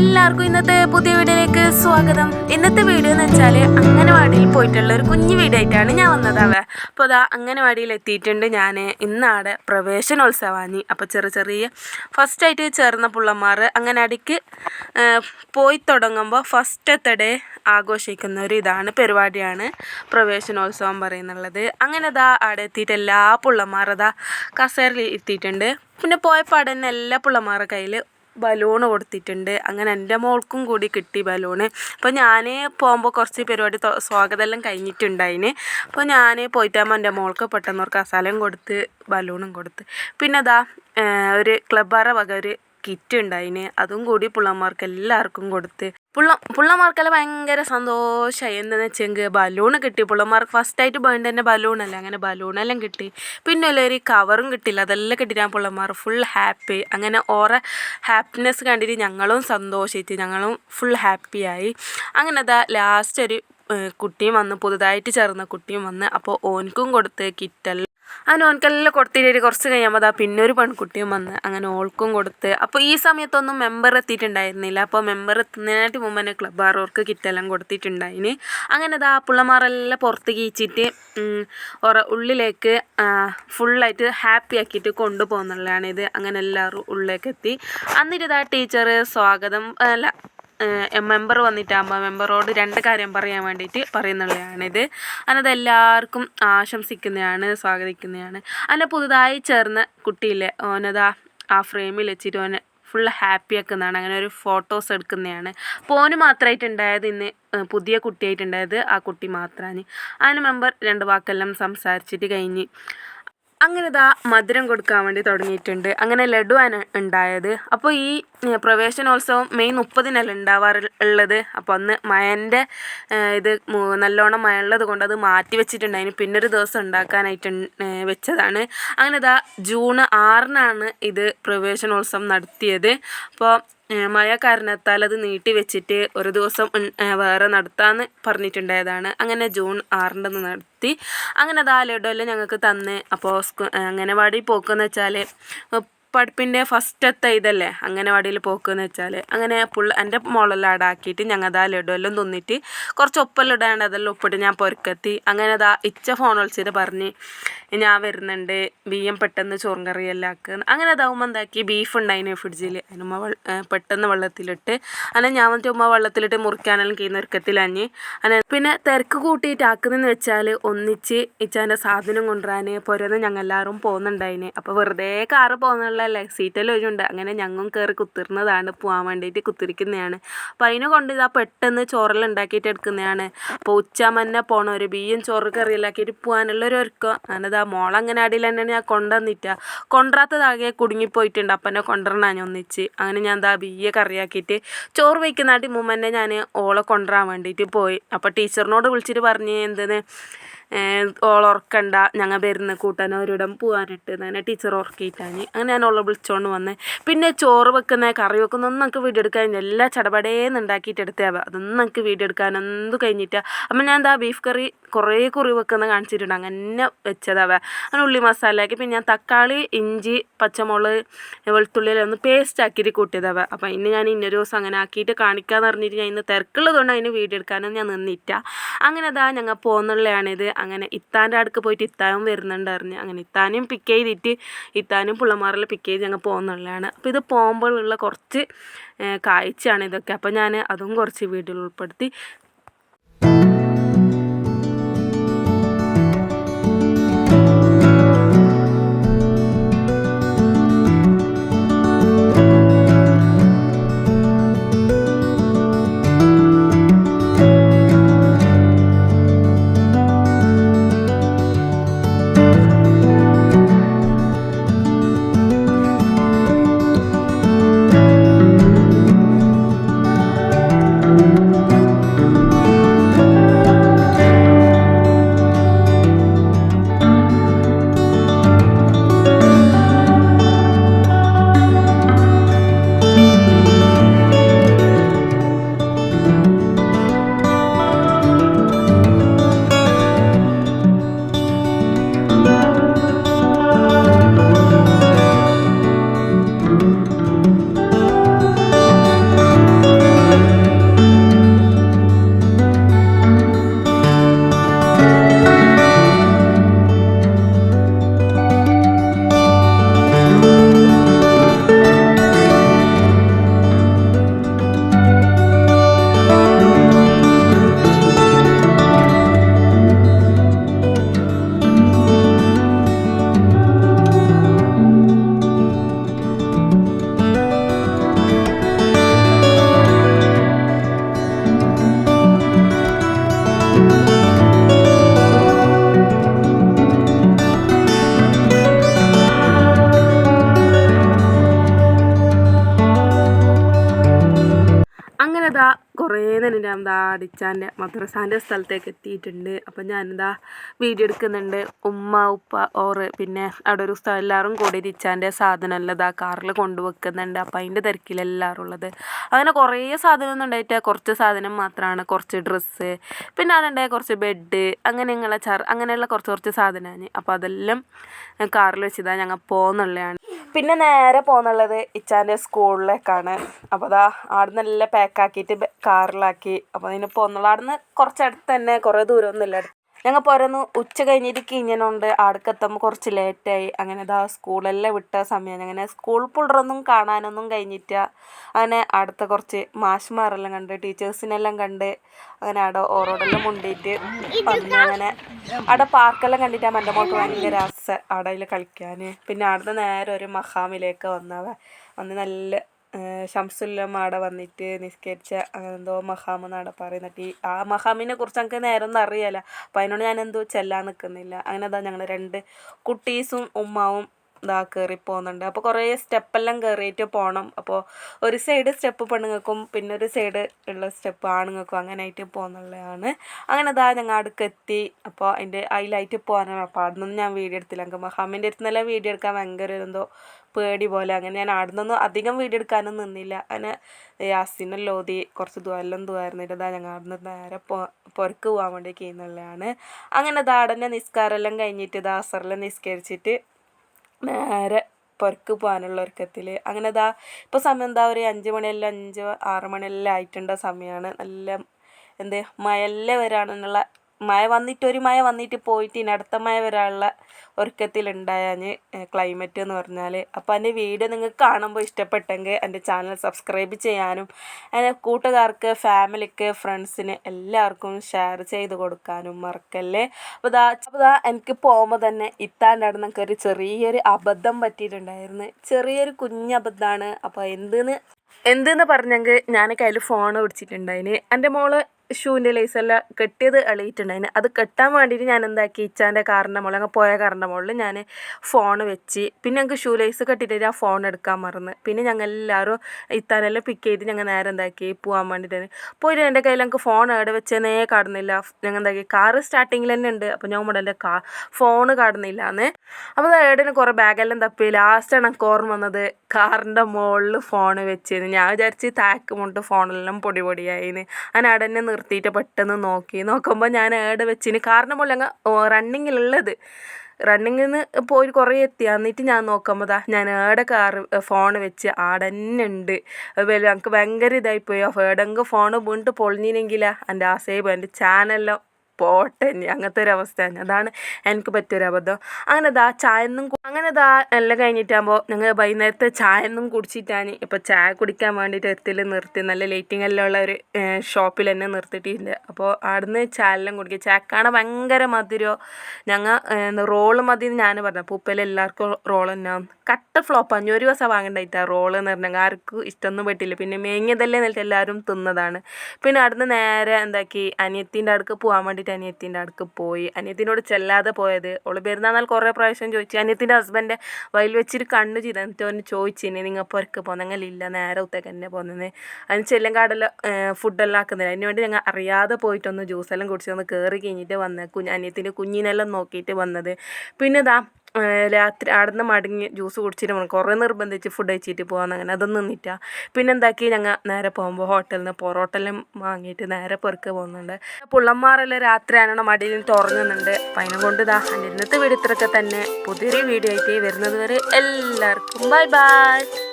എല്ലാവർക്കും ഇന്നത്തെ പുതിയ വീഡിയോയിലേക്ക് സ്വാഗതം. ഇന്നത്തെ വീഡിയോ എന്ന് വെച്ചാൽ അംഗനവാടിയിൽ പോയിട്ടുള്ള ഒരു കുഞ്ഞു വീഡിയോ ആയിട്ടാണ് ഞാൻ വന്നതാവേ അപ്പോൾ അതാ അംഗനവാടിയിൽ എത്തിയിട്ടുണ്ട് ഞാൻ. ഇന്നാടെ പ്രവേശനോത്സവാനി അപ്പോൾ ചെറിയ ചെറിയ ഫസ്റ്റായിട്ട് ചേർന്ന പിള്ളമാർ അംഗനവാടിക്ക് പോയി തുടങ്ങുമ്പോൾ ഫസ്റ്റത്തെ ആഘോഷിക്കുന്ന ഒരു ഇതാണ് പരിപാടിയാണ് പ്രവേശനോത്സവം പറയുന്നുള്ളത്. അങ്ങനെ അതാ അവിടെ എത്തിയിട്ട് എല്ലാ പിള്ളമാരതാ കസേരയിൽ എത്തിയിട്ടുണ്ട്. പിന്നെ പോയപ്പോൾ അവിടെ എല്ലാ പിള്ളമാരുടെ കയ്യിൽ ബലൂൺ കൊടുത്തിട്ടുണ്ട്. അങ്ങനെ എന്റെ മോൾക്കും കൂടി കിട്ടി ബലൂൺ അപ്പോൾ ഞാൻ പോകുമ്പോൾ കുറച്ച് പരിപാടി സ്വാഗതമെല്ലാം കഴിഞ്ഞിട്ടുണ്ടായിന്. അപ്പോൾ ഞാൻ പോയിട്ടാകുമ്പോൾ എന്റെ മോൾക്ക് പെട്ടെന്ന് ഒരു കസാലയും കൊടുത്ത് ബലൂണും കൊടുത്ത്. പിന്നെ അതാ ഒരു ക്ലബ്ബാറ വക ഒരു കിറ്റ് ഉണ്ടായിന്. അതും കൂടി പിള്ളമാർക്ക് എല്ലാവർക്കും കൊടുത്ത്. പുള്ള പുള്ളമാർക്കെല്ലാം ഭയങ്കര സന്തോഷമായി എന്താണെന്ന് വെച്ചെങ്കിൽ ബലൂൺ കിട്ടി. പുള്ളമാർക്ക് ഫസ്റ്റായിട്ട് വേണ്ട തന്നെ ബലൂണല്ലേ അങ്ങനെ ബലൂണെല്ലാം കിട്ടി. പിന്നെ ഒരു കവറും കിട്ടില്ല അതെല്ലാം കിട്ടിയിട്ട് പുള്ളമാർ ഫുൾ ഹാപ്പി അങ്ങനെ ഓറെ ഹാപ്പിനെസ് കണ്ടിട്ട് ഞങ്ങളും സന്തോഷിച്ച് ഞങ്ങളും ഫുൾ ഹാപ്പിയായി അങ്ങനെ അതാ ലാസ്റ്റ് ഒരു കുട്ടിയും വന്ന് പുതുതായിട്ട് ചേർന്ന കുട്ടിയും വന്ന് അപ്പോൾ ഓൻക്കും കൊടുത്ത് കിറ്റെല്ലാം അങ്ങനെ ഓൻക്കെല്ലാം കൊടുത്തിട്ട് കുറച്ച് കഴിയുമ്പോൾ അതാ പിന്നെ ഒരു പെൺകുട്ടിയും വന്ന് അങ്ങനെ ഓൾക്കും കൊടുത്ത്. അപ്പോൾ ഈ സമയത്തൊന്നും മെമ്പർ എത്തിയിട്ടുണ്ടായിരുന്നില്ല. അപ്പോൾ മെമ്പർ എത്തുന്നതിനായിട്ട് മുമ്പ് തന്നെ ക്ലബ്ബാറോർക്ക് കിറ്റെല്ലാം കൊടുത്തിട്ടുണ്ടായിന്. അങ്ങനെ അതാ പിള്ളമാരെല്ലാം പുറത്ത് കീച്ചിട്ട് ഒറ ഉള്ളിലേക്ക് ഫുള്ളായിട്ട് ഹാപ്പി ആക്കിയിട്ട് കൊണ്ടുപോകുന്നുള്ളതാണ് ഇത് അങ്ങനെ എല്ലാവരും ഉള്ളിലേക്ക് എത്തി. എന്നിട്ട് ഇതാ ടീച്ചർ സ്വാഗതം അല്ല മെമ്പർ വന്നിട്ടാകുമ്പോൾ മെമ്പറോട് രണ്ട് കാര്യം പറയാൻ വേണ്ടിയിട്ട് പറയുന്നുള്ളതാണിത്. അന്നത് എല്ലാവർക്കും ആശംസിക്കുന്നതാണ് സ്വാഗതിക്കുന്നതാണ്. അങ്ങനെ പുതുതായി ചേർന്ന കുട്ടിയില്ലേ ഓനതാ ആ ഫ്രെയിമിൽ വെച്ചിട്ട് ഓനെ ഫുൾ ഹാപ്പി ആക്കുന്നതാണ്. അങ്ങനെ ഒരു ഫോട്ടോസ് എടുക്കുന്നതാണ്. ഓന് മാത്രമായിട്ടുണ്ടായത് ഇന്ന് പുതിയ കുട്ടിയായിട്ടുണ്ടായത് ആ കുട്ടി മാത്രമാണ് അതിന് മെമ്പർ രണ്ട് വാക്കെല്ലാം സംസാരിച്ചിട്ട് കഴിഞ്ഞ് അങ്ങനെ ഇതാ മധുരം കൊടുക്കാൻ വേണ്ടി തുടങ്ങിയിട്ടുണ്ട്. അങ്ങനെ ലഡു ആണ് ഉണ്ടായത്. അപ്പോൾ ഈ പ്രവേശനോത്സവം മെയ് മുപ്പതിനല്ല ഉണ്ടാവാറ് ഉള്ളത്? അപ്പോൾ അന്ന് മയന്റെ ഇത് നല്ലോണം മഴ ഉള്ളത് കൊണ്ട് അത് മാറ്റി വെച്ചിട്ടുണ്ട് വെച്ചിട്ടുണ്ടായിന് പിന്നൊരു ദിവസം ഉണ്ടാക്കാനായിട്ട് വെച്ചതാണ്. അങ്ങനെ ഇതാ ജൂൺ ആറിനാണ് ഇത് പ്രവേശനോത്സവം നടത്തിയത്. അപ്പോൾ മഴ കാരണത്താൽ അത് നീട്ടി വെച്ചിട്ട് ഒരു ദിവസം വേറെ നടത്താമെന്ന് പറഞ്ഞിട്ടുണ്ടായതാണ്. അങ്ങനെ ജൂൺ ആറിന്റെ നടത്തി. അങ്ങനെ അതാ ലഡുവെല്ലാം ഞങ്ങൾക്ക് തന്ന്. അപ്പോൾ വാടി പോക്കെന്ന് വെച്ചാൽ പഠിപ്പിന്റെ ഫസ്റ്റത്തെ ഇതല്ലേ അംഗനവാടിയിൽ പോക്കെന്ന് വെച്ചാൽ അങ്ങനെ പുള്ള എന്റെ മോളെല്ലാം അടാക്കിയിട്ട് ഞങ്ങൾ അതാ എല്ലാം തിന്നിട്ട് കുറച്ച് ഉപ്പെല്ലാം ഇടാണ്ട് അതെല്ലാം ഉപ്പിട്ട് ഞാൻ പൊരുക്കെത്തി. അങ്ങനെ അതാ ഇച്ച ഫോൺ വിളിച്ചിട്ട് പറഞ്ഞ് ഞാൻ വരുന്നുണ്ട് ബിയ്യം പെട്ടെന്ന് ചോറും കറിയെല്ലാം ആക്കുക അങ്ങനെ അതാവുമ്പോൾ എന്താക്കി ബീഫ് ഉണ്ടായിന് ഫ്രിഡ്ജിൽ അതിനുമ്മ പെട്ടെന്ന് വെള്ളത്തിലിട്ട് അങ്ങനെ ഞാൻ വന്നിട്ട് ഉമ്മ വെള്ളത്തിലിട്ട് മുറിക്കാനെല്ലാം കീന്ന് ഒരുക്കത്തിലഞ്ഞ് അങ്ങനെ പിന്നെ തിരക്ക് കൂട്ടിയിട്ട് ആക്കുന്നതെന്ന് വെച്ചാൽ ഒന്നിച്ച് ഇച്ചാന്റെ സാധനം കൊണ്ടുവരാൻ പോരുന്ന ഞങ്ങൾ എല്ലാവരും പോകുന്നുണ്ടായിന് അപ്പോൾ വെറുതെ കാറ് പോകുന്നുള്ളതല്ലേ സീറ്റെല്ലാം ഒരുണ്ട് അങ്ങനെ ഞങ്ങളും കയറി കുത്തിരുന്നതാണ് പോകാൻ വേണ്ടിയിട്ട് കുത്തിരിക്കുന്നതാണ് അപ്പോൾ അതിനെ കൊണ്ട് ഇതാ പെട്ടെന്ന് ചോറെല്ലാം ഉണ്ടാക്കിയിട്ട് എടുക്കുന്നതാണ്. അപ്പോൾ ഉച്ചാമന്നെ പോകണം ഒരു ബിയ്യം ചോറ് കറിയിലാക്കിയിട്ട് പോകാനുള്ള ഒരു ഒരുക്കം. അങ്ങനെതാ മോളങ്ങനെ അടിയിൽ തന്നെയാണ് ഞാൻ കൊണ്ടുവന്നിട്ട. കൊണ്ടുവരാത്തതാകെ കുടുങ്ങിപ്പോയിട്ടുണ്ട്. അപ്പം എന്നെ കൊണ്ടുവരണം ഒന്നിച്ച്. അങ്ങനെ ഞാൻ എന്താ ബിയ്യ കറിയാക്കിയിട്ട് ചോറ് വയ്ക്കുന്നതായിട്ട് തന്നെ ഞാൻ ഓളെ കൊണ്ടുവരാൻ വേണ്ടിയിട്ട് പോയി. അപ്പോൾ ടീച്ചറിനോട് വിളിച്ചിട്ട് പറഞ്ഞ് എന്തെന്ന്? ഓൾ ഉറക്കണ്ട ഞങ്ങൾ വരുന്ന കൂട്ടാൻ ഒരിടം പോകാനിട്ട് അങ്ങനെ ടീച്ചർ ഉറക്കിയിട്ടാണ്. അങ്ങനെ ഞാൻ ഓളെ വിളിച്ചോണ്ട് വന്ന്. പിന്നെ ചോറ് വെക്കുന്ന കറി വെക്കുന്ന ഒന്നും നമുക്ക് വീഡിയോ എടുക്കാൻ എല്ലാ ചടപടേന്ന് ഉണ്ടാക്കിയിട്ട് എടുത്തേ അതൊന്നും നമുക്ക് വീഡിയോ എടുക്കാൻ എന്ത് കഴിഞ്ഞിട്ടാ. അപ്പം ഞാൻ എന്താ ബീഫ് കറി കുറേ കുറി വെക്കുന്ന കാണിച്ചിട്ടുണ്ട്. അങ്ങനെ വെച്ചതാവ അങ്ങനെ ഉള്ളി മസാലയാക്കി. പിന്നെ ഞാൻ തക്കാളി ഇഞ്ചി പച്ചമുളക് വെളുത്തുള്ളിയെല്ലാം ഒന്ന് പേസ്റ്റ് ആക്കിയിട്ട് കൂട്ടിയതാവ അപ്പം ഇന്ന് ഞാൻ ഇന്നൊരു ദിവസം അങ്ങനെ ആക്കിയിട്ട് കാണിക്കാന്ന് പറഞ്ഞിട്ട് ഞാൻ ഇന്ന് തിരക്കുള്ളതുകൊണ്ട് അതിന് വീഡിയോ എടുക്കാനൊന്നും ഞാൻ നിന്നിട്ട അങ്ങനെ അതാ ഞങ്ങൾ പോകുന്നുള്ളതാണിത് അങ്ങനെ ഇത്താന്റെ അടുക്ക് പോയിട്ട് ഇത്താനും വരുന്നുണ്ടായിരുന്നു അങ്ങനെ ഇത്താനും പിക്ക് ചെയ്തിട്ട് ഇത്താനും പുള്ളമാറിൽ പിക്ക് ചെയ്ത് ഞങ്ങൾ പോകുന്നുള്ളതാണ് അപ്പോൾ ഇത് പോകുമ്പോഴുള്ള കുറച്ച് കാഴ്ചയാണ് ഇതൊക്കെ. അപ്പോൾ ഞാൻ അതും കുറച്ച് വീഡിയോയിൽ ഉൾപ്പെടുത്തി കുറേ നേരം ഞാൻ എന്താ അടിച്ചാന്റെ മദ്രസാന്റെ സ്ഥലത്തേക്ക് എത്തിയിട്ടുണ്ട്. അപ്പം ഞാനിതാ വീഡിയോ എടുക്കുന്നുണ്ട്. ഉമ്മ ഉപ്പ ഓറ് പിന്നെ അവിടെ ഒരു സ്ഥലം എല്ലാവരും കൂടി ഇച്ചാന്റെ സാധനമെല്ലാം ഇതാ കാറിൽ കൊണ്ടുവെക്കുന്നുണ്ട്. അപ്പം അതിന്റെ തിരക്കിലെല്ലാവരും ഉള്ളത്. അങ്ങനെ കുറേ സാധനം ഒന്നും ഉണ്ടായിട്ട് കുറച്ച് സാധനം മാത്രമാണ്. കുറച്ച് ഡ്രസ്സ് പിന്നെ അവിടെ കുറച്ച് ബെഡ് അങ്ങനെയുള്ള ചർ അങ്ങനെയുള്ള കുറച്ച് കുറച്ച് സാധനമാണ്. അപ്പോൾ അതെല്ലാം കാറിൽ വെച്ചിതാ ഞങ്ങൾ പോകുന്നുള്ളതാണ് പിന്നെ നേരെ പോകുന്നുള്ളത് ഇച്ചാന്റെ സ്കൂളിലേക്കാണ്. അപ്പോൾ അതാ അവിടെ നല്ല പാക്കാക്കിയിട്ട് കാറിലാക്കി അപ്പോൾ അതിന് പൊന്നളാടുന്ന കുറച്ചടുത്ത് തന്നെ കുറേ ദൂരമൊന്നുമില്ല ഞങ്ങൾ പോരുന്നു ഉച്ച കഴിഞ്ഞിട്ട് കിഞ്ഞനുണ്ട്. ആടക്കെത്തുമ്പോൾ കുറച്ച് ലേറ്റായി അങ്ങനെ ഇതാ സ്കൂളെല്ലാം വിട്ട സമയം അങ്ങനെ സ്കൂൾ പുള്ളറൊന്നും കാണാനൊന്നും കഴിഞ്ഞിട്ട അങ്ങനെ അടുത്ത കുറച്ച് മാഷ്മാരെല്ലാം കണ്ട് ടീച്ചേഴ്സിനെല്ലാം കണ്ട് അങ്ങനെ അവിടെ ഓറോടെല്ലാം മുണ്ടിയിട്ട് വന്ന് അങ്ങനെ അവിടെ പാർക്കെല്ലാം കണ്ടിട്ട് എന്റെ മോൾക്ക് ഭയങ്കര ആസ അവിടെ കളിക്കാൻ പിന്നെ അവിടുന്ന് നേരെ ഒരു മഹാമിലേക്ക് വന്നവ. വന്ന് നല്ല ഷംസുല്ലമ്മ അവിടെ വന്നിട്ട് നിസ്കരിച്ച എന്തോ മഹാം എന്നാണ് പറയുന്നത് ആ മഹാമിനെ കുറിച്ച് ഞങ്ങൾക്ക് നേരം ഒന്നും അറിയില്ല. അപ്പം അതിനോട് ഞാൻ എന്തോ ചെല്ലാൻ നിൽക്കുന്നില്ല അങ്ങനെ അതാ ഞങ്ങൾ രണ്ട് കുട്ടീസും ഉമ്മാവും ഇതാ കയറി പോകുന്നുണ്ട് അപ്പോൾ കുറേ സ്റ്റെപ്പെല്ലാം കയറിയിട്ട് പോകണം അപ്പോൾ ഒരു സൈഡ് സ്റ്റെപ്പ് പെണ്ണുങ്ങൾക്കും പിന്നെ ഒരു സൈഡ് ഉള്ള സ്റ്റെപ്പ് ആണുങ്ങൾക്കും അങ്ങനെ ആയിട്ട് പോകുന്നുള്ളതാണ് അങ്ങനെ ഇതാ ഞങ്ങൾ അടുക്കെത്തി. അപ്പോൾ അതിന്റെ അതിലായിട്ട് പോകാനാണ് അപ്പോൾ അവിടെ നിന്ന് ഞാൻ വീഡിയോ എടുത്തില്ല. എനിക്ക് മഹാമിന്റെ അടുത്ത് വീഡിയോ എടുക്കാൻ ഭയങ്കര എന്തോ പേടി പോലെ. അങ്ങനെ ഞാൻ അവിടെ നിന്നൊന്നും അധികം വീഡിയോ എടുക്കാനും നിന്നില്ല. അങ്ങനെ യാസിനെല്ലാം ലോതി കുറച്ച് ദൂരെല്ലാം ദൂരായിരുന്നിട്ട് ഇതാ ഞങ്ങൾ അവിടെ നിന്ന് നേരെ പോ പുറക്ക് പോകാൻ വേണ്ടി ചെയ്യുന്നുള്ളതാണ്. അങ്ങനെ അവിടെ നിസ്കാരമെല്ലാം കഴിഞ്ഞിട്ട് ദാസറെല്ലാം നിസ്കരിച്ചിട്ട് നേരെ പുറക്ക് പോകാനുള്ള ഒരുക്കത്തിൽ അങ്ങനെ ഇതാ ഇപ്പോൾ സമയം എന്താ ഒരു അഞ്ച് മണിയെല്ലാം അഞ്ച് ആറ് മണിയെല്ലാം ആയിട്ടുണ്ട് സമയമാണ് നല്ല എന്ത് മഴയെല്ലാം വരാണെന്നുള്ള മഴ വന്നിട്ട് ഒരു മഴ വന്നിട്ട് പോയിട്ട് ഇനി അടുത്ത മഴ വരാനുള്ള ഒരുക്കത്തിലുണ്ടായാഞ്ഞ് ക്ലൈമറ്റ് എന്ന് പറഞ്ഞാൽ അപ്പോൾ എന്റെ വീഡിയോ നിങ്ങൾക്ക് കാണുമ്പോൾ ഇഷ്ടപ്പെട്ടെങ്കിൽ എന്റെ ചാനൽ സബ്സ്ക്രൈബ് ചെയ്യാനും എന്റെ കൂട്ടുകാർക്ക് ഫാമിലിക്ക് ഫ്രണ്ട്സിന് എല്ലാവർക്കും ഷെയർ ചെയ്ത് കൊടുക്കാനും മറക്കല്ലേ? അപ്പോൾ ഇതാ അപ്പോൾ ഇതാ എനിക്ക് പോകുമ്പോൾ തന്നെ ഇത്താന്റെ അവിടെ ഒരു ചെറിയൊരു അബദ്ധം പറ്റിയിട്ടുണ്ടായിരുന്നു. ചെറിയൊരു കുഞ്ഞബദ്ധമാണ് അപ്പോൾ എന്തെന്ന് എന്തെന്ന് പറഞ്ഞെങ്കിൽ ഞാൻ കയ്യിൽ ഫോൺ പിടിച്ചിട്ടുണ്ടായിന്. എന്റെ മോൾ ഷൂവിന്റെ ലേസെല്ലാം കെട്ടിയത് എളിയിട്ടുണ്ടായിന് അത് കെട്ടാൻ വേണ്ടിയിട്ട് ഞാൻ എന്താക്കി? ഇച്ചാന്റെ കാറിന്റെ മുകളിൽ അങ്ങ് പോയ കാറിന്റെ മുകളിൽ ഞാൻ ഫോൺ വെച്ച് പിന്നെ ഞങ്ങൾക്ക് ഷൂ ലേസ് കെട്ടിയിട്ട് ആ ഫോൺ എടുക്കാൻ മറന്ന്. പിന്നെ ഞങ്ങൾ എല്ലാവരും ഇത്താനെല്ലാം പിക്ക് ചെയ്ത് ഞങ്ങൾ നേരെ എന്താക്കി? പോകാൻ വേണ്ടിയിട്ട് പോയിട്ട് എന്റെ കയ്യിൽ ഞങ്ങൾക്ക് ഫോൺ എവിടെ വെച്ചെന്നേ കാണുന്നില്ല ഞങ്ങൾ എന്താക്കി? കാറ് സ്റ്റാർട്ടിങ്ങിൽ തന്നെ ഉണ്ട്. അപ്പോൾ ഞാൻ ഇവിടെ കാ ഫോൺ കാണുന്നില്ല എന്ന് അപ്പോൾ ഏടിന് കുറേ ബാഗെല്ലാം തപ്പി. ലാസ്റ്റാണ് എനിക്ക് ഓർമ്മ വന്നത്. കാറിന്റെ മുകളിൽ ഫോൺ വെച്ചിരുന്നു ഞാൻ വിചാരിച്ച് താക്ക് മുണ്ട് ഫോണെല്ലാം പൊടി പൊടിയായിന് അതിനടന്നെ തന്നെ നിർത്തിയിട്ട് പെട്ടെന്ന് നോക്കി. നോക്കുമ്പോൾ ഞാൻ ഏടെ വെച്ചിന്. കാരണം അങ്ങ് റണ്ണിങ്ങിലുള്ളത് റണ്ണിങ്ങിൽ നിന്ന് പോയി കുറേ എത്തി. എന്നിട്ട് ഞാൻ നോക്കുമ്പോൾ ഞാൻ ഏടെ കാർ ഫോൺ വെച്ച് ആടെ തന്നെ ഉണ്ട് അതുപോലെ എനിക്ക് ഭയങ്കര ഇതായിപ്പോയി എവിടെങ്കിൽ ഫോൺ വീണ്ടും പൊളിഞ്ഞിനെങ്കിലാ. എന്റെ ആ സേബ് എന്റെ ചാനലെല്ലാം പോട്ടെ ഇനി അങ്ങനത്തെ ഒരു അവസ്ഥയാണ് അതാണ് എനിക്ക് പറ്റിയൊരു അബദ്ധം. അങ്ങനെ ദാ ചായ ഒന്നും അങ്ങനെ ദാ എല്ലാം കഴിഞ്ഞിട്ടാകുമ്പോൾ ഞങ്ങൾ വൈകുന്നേരത്തെ ചായ ഒന്നും കുടിച്ചിട്ടാണ് ഇപ്പോൾ ചായ കുടിക്കാൻ വേണ്ടിയിട്ട് എത്തിൽ നിർത്തി. നല്ല ലൈറ്റിംഗ് എല്ലാം ഉള്ള ഒരു ഷോപ്പിൽ തന്നെ നിർത്തിയിട്ടുണ്ട്. അപ്പോൾ അവിടുന്ന് ചായ എല്ലാം കുടിക്കുക ചായക്കാണ് ഭയങ്കര മധുരോ. ഞങ്ങൾ റോൾ മതി എന്ന് ഞാൻ പറഞ്ഞു പൂപ്പയിൽ എല്ലാവർക്കും റോൾ തന്നെ കട്ട ഫ്ലോപ്പ് അഞ്ഞൂറ് ദിവസം വാങ്ങണ്ടായിട്ടാ റോൾ എന്ന് പറഞ്ഞാൽ ആർക്കും ഇഷ്ടമൊന്നും പറ്റില്ല പിന്നെ മേങ്ങിയതല്ലേ എന്നിട്ട് എല്ലാവരും തിന്നതാണ്. പിന്നെ അവിടുന്ന് നേരെ എന്താക്കി അനിയത്തിന്റെ അടുക്ക് പോകാൻ വേണ്ടിയിട്ട് അനിയത്തിന്റെ അടുക്ക് പോയി. അനിയത്തിനോട് ചെല്ലാതെ പോയത്. ഓൾ പെരുന്നാൾ കുറേ പ്രാവശ്യം ചോദിച്ചു. അനിയത്തിന്റെ ഹസ്ബൻഡ് വയൽ വെച്ചിട്ട് കണ്ണു ചെയ്ത് എന്നിട്ട് അവന് ചോദിച്ചിനി നിങ്ങൾ പുറക്ക് പോന്നെങ്കിലില്ല നേരെ ഉത്തേക്ക് തന്നെ പോകുന്നത് അതിന് ചെല്ലങ്കാടെല്ലാം ഫുഡെല്ലാം ആക്കുന്നില്ല. അതിന് വേണ്ടി ഞങ്ങൾ അറിയാതെ പോയിട്ടൊന്ന് ജ്യൂസെല്ലാം കുടിച്ചൊന്ന് കയറി കഴിഞ്ഞിട്ട് വന്ന്. കുഞ്ഞ് അനിയത്തിന്റെ കുഞ്ഞിനെല്ലാം നോക്കിയിട്ട് വന്നത്. പിന്നെ ഇതാ രാത്രി അവിടെ നിന്ന് മടങ്ങി ജ്യൂസ് കുടിച്ചിട്ട് പോകണം കുറേ നിർബന്ധിച്ച് ഫുഡ് കഴിച്ചിട്ട് പോകാൻ അങ്ങനെ അതൊന്നും നിന്നിട്ട പിന്നെ എന്താക്കി ഞങ്ങൾ നേരെ പോകുമ്പോൾ ഹോട്ടലിൽ നിന്ന് പൊറോട്ടെല്ലാം വാങ്ങിയിട്ട് നേരെ പെറുക്ക് പോകുന്നുണ്ട്. പുള്ളന്മാരെല്ലാം രാത്രിയാണ് മടിയിൽ തുറങ്ങുന്നുണ്ട് അപ്പം അതിനെ കൊണ്ട് ഇതാ ഇന്നത്തെ വീഡിയോ ഇത്രയൊക്കെ തന്നെ. പുതിയൊരു വീഡിയോ ആയിട്ട് വരുന്നത് വരെ എല്ലാവർക്കും ബൈ ബൈ